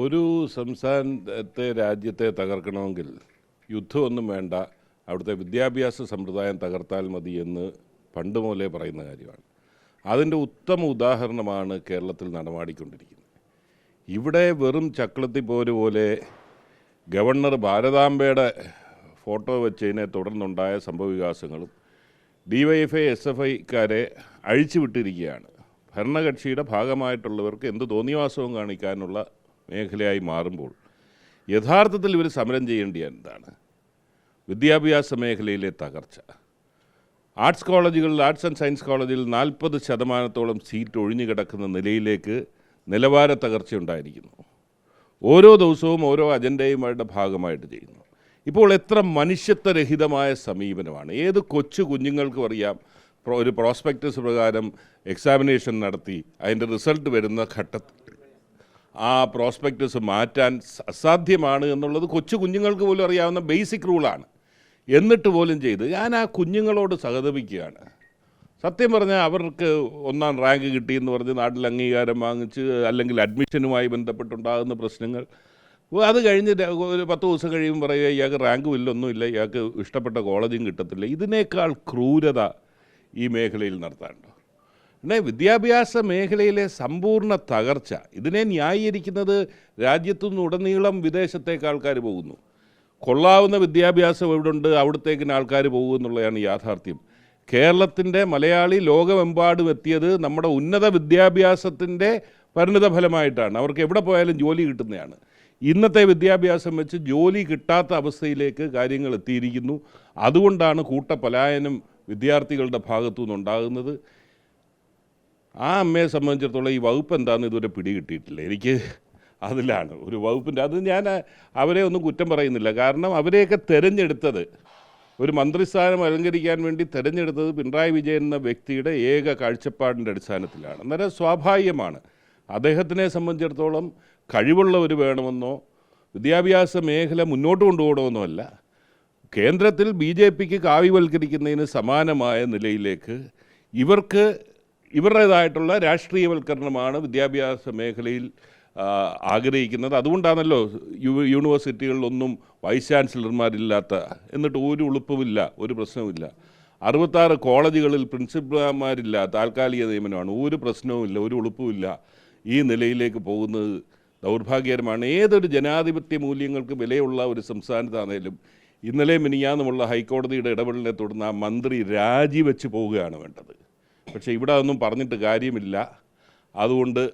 ഒരു സംസ്ഥാനത്തെ രാജ്യത്തെ തകർക്കണമെങ്കിൽ യുദ്ധമൊന്നും വേണ്ട അവിടുത്തെ വിദ്യാഭ്യാസ സമ്പ്രദായം തകർത്താൽ മതി എന്ന് പണ്ട് മുതലേ പറയുന്ന കാര്യമാണ്. അതിന്റെ ഉത്തമ ഉദാഹരണമാണ് കേരളത്തിൽ നടമാടിക്കൊണ്ടിരിക്കുന്നത്. ഇവിടെ വെറും ചക്രത്തിപ്പോര് പോലെ ഗവർണർ ഭാരതാംബയുടെ ഫോട്ടോ വെച്ചതിനെ തുടർന്നുണ്ടായ സംഭവവികാസങ്ങളും ഡിവൈഎഫ്ഐ എസ് എഫ് ഐക്കാരെ അഴിച്ചുവിട്ടിരിക്കുകയാണ്. ഭരണകക്ഷിയുടെ ഭാഗമായിട്ടുള്ളവർക്ക് എന്ത് തോന്നിയവാസവും കാണിക്കാനുള്ള മേഖലയായി മാറുമ്പോൾ യഥാർത്ഥത്തിൽ ഇവർ സമരം ചെയ്യേണ്ടി എന്താണ് വിദ്യാഭ്യാസ മേഖലയിലെ തകർച്ച. ആർട്സ് കോളേജുകളിൽ ആർട്സ് ആൻഡ് സയൻസ് കോളേജിൽ നാൽപ്പത് ശതമാനത്തോളം സീറ്റ് ഒഴിഞ്ഞു കിടക്കുന്ന നിലയിലേക്ക് നിലവാര തകർച്ച ഉണ്ടായിരിക്കുന്നു. ഓരോ ദിവസവും ഓരോ അജണ്ടയുമായിട്ട് ഭാഗമായിട്ട് ചെയ്യുന്നു. ഇപ്പോൾ എത്ര മനുഷ്യത്വരഹിതമായ സമീപനമാണ്. ഏത് കൊച്ചു കുഞ്ഞുങ്ങൾക്കും അറിയാം ഒരു പ്രോസ്പെക്റ്റസ് പ്രകാരം എക്സാമിനേഷൻ നടത്തി അതിന്റെ റിസൾട്ട് വരുന്ന ഘട്ടത്തിൽ. ആ പ്രോസ്പെക്റ്റസ് മാറ്റാൻ അസാധ്യമാണ് എന്നുള്ളത് കൊച്ചു കുഞ്ഞുങ്ങൾക്ക് പോലും അറിയാവുന്ന ബേസിക് റൂളാണ് എന്നിട്ട് പോലും ചെയ്ത് ഞാൻ ആ കുഞ്ഞുങ്ങളോട് സഹതപിക്കുകയാണ്. സത്യം പറഞ്ഞാൽ അവർക്ക് ഒന്നാം റാങ്ക് കിട്ടിയെന്ന് പറഞ്ഞ് നാട്ടിൽ അംഗീകാരം വാങ്ങിച്ച് അല്ലെങ്കിൽ അഡ്മിഷനുമായി ബന്ധപ്പെട്ടുണ്ടാകുന്ന പ്രശ്നങ്ങൾ. അത് കഴിഞ്ഞ് ഒരു പത്ത് ദിവസം കഴിയുമ്പോൾ പറയുക ഇയാൾക്ക് റാങ്കും ഇല്ല ഒന്നുമില്ല ഇയാൾക്ക് ഇഷ്ടപ്പെട്ട കോളേജും കിട്ടത്തില്ല. ഇതിനേക്കാൾ ക്രൂരത ഈ മേഖലയിൽ നടത്താനുണ്ടോ. പിന്നെ വിദ്യാഭ്യാസ മേഖലയിലെ സമ്പൂർണ തകർച്ച ഇതിനെ ന്യായീകരിക്കുന്നത് രാജ്യത്തു നിന്നുടനീളം വിദേശത്തേക്ക് ആൾക്കാർ പോകുന്നു. കൊള്ളാവുന്ന വിദ്യാഭ്യാസം എവിടുണ്ട് അവിടത്തേക്കിന് ആൾക്കാർ പോകുമെന്നുള്ളതാണ് യാഥാർത്ഥ്യം. കേരളത്തിന്റെ മലയാളി ലോകമെമ്പാടും എത്തിയത് നമ്മുടെ ഉന്നത വിദ്യാഭ്യാസത്തിന്റെ പരിണിത ഫലമായിട്ടാണ്. അവർക്ക് എവിടെ പോയാലും ജോലി കിട്ടുന്നതാണ്. ഇന്നത്തെ വിദ്യാഭ്യാസം വെച്ച് ജോലി കിട്ടാത്ത അവസ്ഥയിലേക്ക് കാര്യങ്ങൾ എത്തിയിരിക്കുന്നു. അതുകൊണ്ടാണ് കൂട്ടപലായനം വിദ്യാർത്ഥികളുടെ ഭാഗത്തു നിന്നുണ്ടാകുന്നത് ആ അമ്മയെ സംബന്ധിച്ചിടത്തോളം ഈ വകുപ്പ് എന്താണെന്ന് ഇതുവരെ പിടികിട്ടിയിട്ടില്ല. എനിക്ക് അതിലാണ്. ഒരു വകുപ്പിന്റെ അത് ഞാൻ അവരെ ഒന്നും കുറ്റം പറയുന്നില്ല. കാരണം അവരെയൊക്കെ തിരഞ്ഞെടുത്തത് ഒരു മന്ത്രിസ്ഥാനം അലങ്കരിക്കാൻ വേണ്ടി തിരഞ്ഞെടുത്തത് പിണറായി വിജയൻ എന്ന വ്യക്തിയുടെ ഏക കാഴ്ചപ്പാടിന്റെ അടിസ്ഥാനത്തിലാണ്. അന്നേരം സ്വാഭാവികമാണ്. അദ്ദേഹത്തിനെ സംബന്ധിച്ചിടത്തോളം കഴിവുള്ളവർ വേണമെന്നോ വിദ്യാഭ്യാസ മേഖല മുന്നോട്ട് കൊണ്ടുപോകണമെന്നോ അല്ല കേന്ദ്രത്തിൽ ബി ജെ പിക്ക് കാവ്യവൽക്കരിക്കുന്നതിന് സമാനമായ നിലയിലേക്ക് ഇവർക്ക് ഇവരുടേതായിട്ടുള്ള രാഷ്ട്രീയവൽക്കരണമാണ് വിദ്യാഭ്യാസ മേഖലയിൽ ആഗ്രഹിക്കുന്നത്. അതുകൊണ്ടാണല്ലോ യൂണിവേഴ്സിറ്റികളിലൊന്നും വൈസ് ചാൻസലർമാരില്ലാത്ത എന്നിട്ട് ഒരു ഉളുപ്പുമില്ല ഒരു പ്രശ്നവുമില്ല. അറുപത്താറ് കോളേജുകളിൽ പ്രിൻസിപ്പൽമാരില്ല താൽക്കാലിക നിയമനമാണ്. ഒരു പ്രശ്നവുമില്ല ഒരു ഉളുപ്പുമില്ല. ഈ നിലയിലേക്ക് പോകുന്നത് ദൗർഭാഗ്യകരമാണ്. ഏതൊരു ജനാധിപത്യ മൂല്യങ്ങൾക്ക് വിലയുള്ള ഒരു സംസ്ഥാനത്താണേലും ഇന്നലെ മിനിയാന്നുമുള്ള ഹൈക്കോടതിയുടെ ഇടപെടലിനെ തുടർന്ന് ആ മന്ത്രി രാജിവെച്ച് പോവുകയാണ് വേണ്ടത്. പക്ഷേ ഇവിടെ അതൊന്നും പറഞ്ഞിട്ട് കാര്യമില്ല. അതുകൊണ്ട്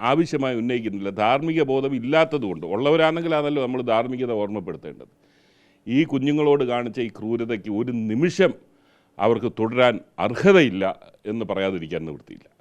ആവശ്യമായി ഉന്നയിക്കുന്നില്ല. ധാർമ്മിക ബോധം ഇല്ലാത്തതുകൊണ്ട് ഉള്ളവരാണെങ്കിലാണല്ലോ നമ്മൾ ധാർമ്മികത ഓർമ്മപ്പെടുത്തേണ്ടത്. ഈ കുഞ്ഞുങ്ങളോട് കാണിച്ച ഈ ക്രൂരതയ്ക്ക് ഒരു നിമിഷം അവർക്ക് തുടരാൻ അർഹതയില്ല എന്ന് പറയാതിരിക്കാൻ നിവൃത്തിയില്ല.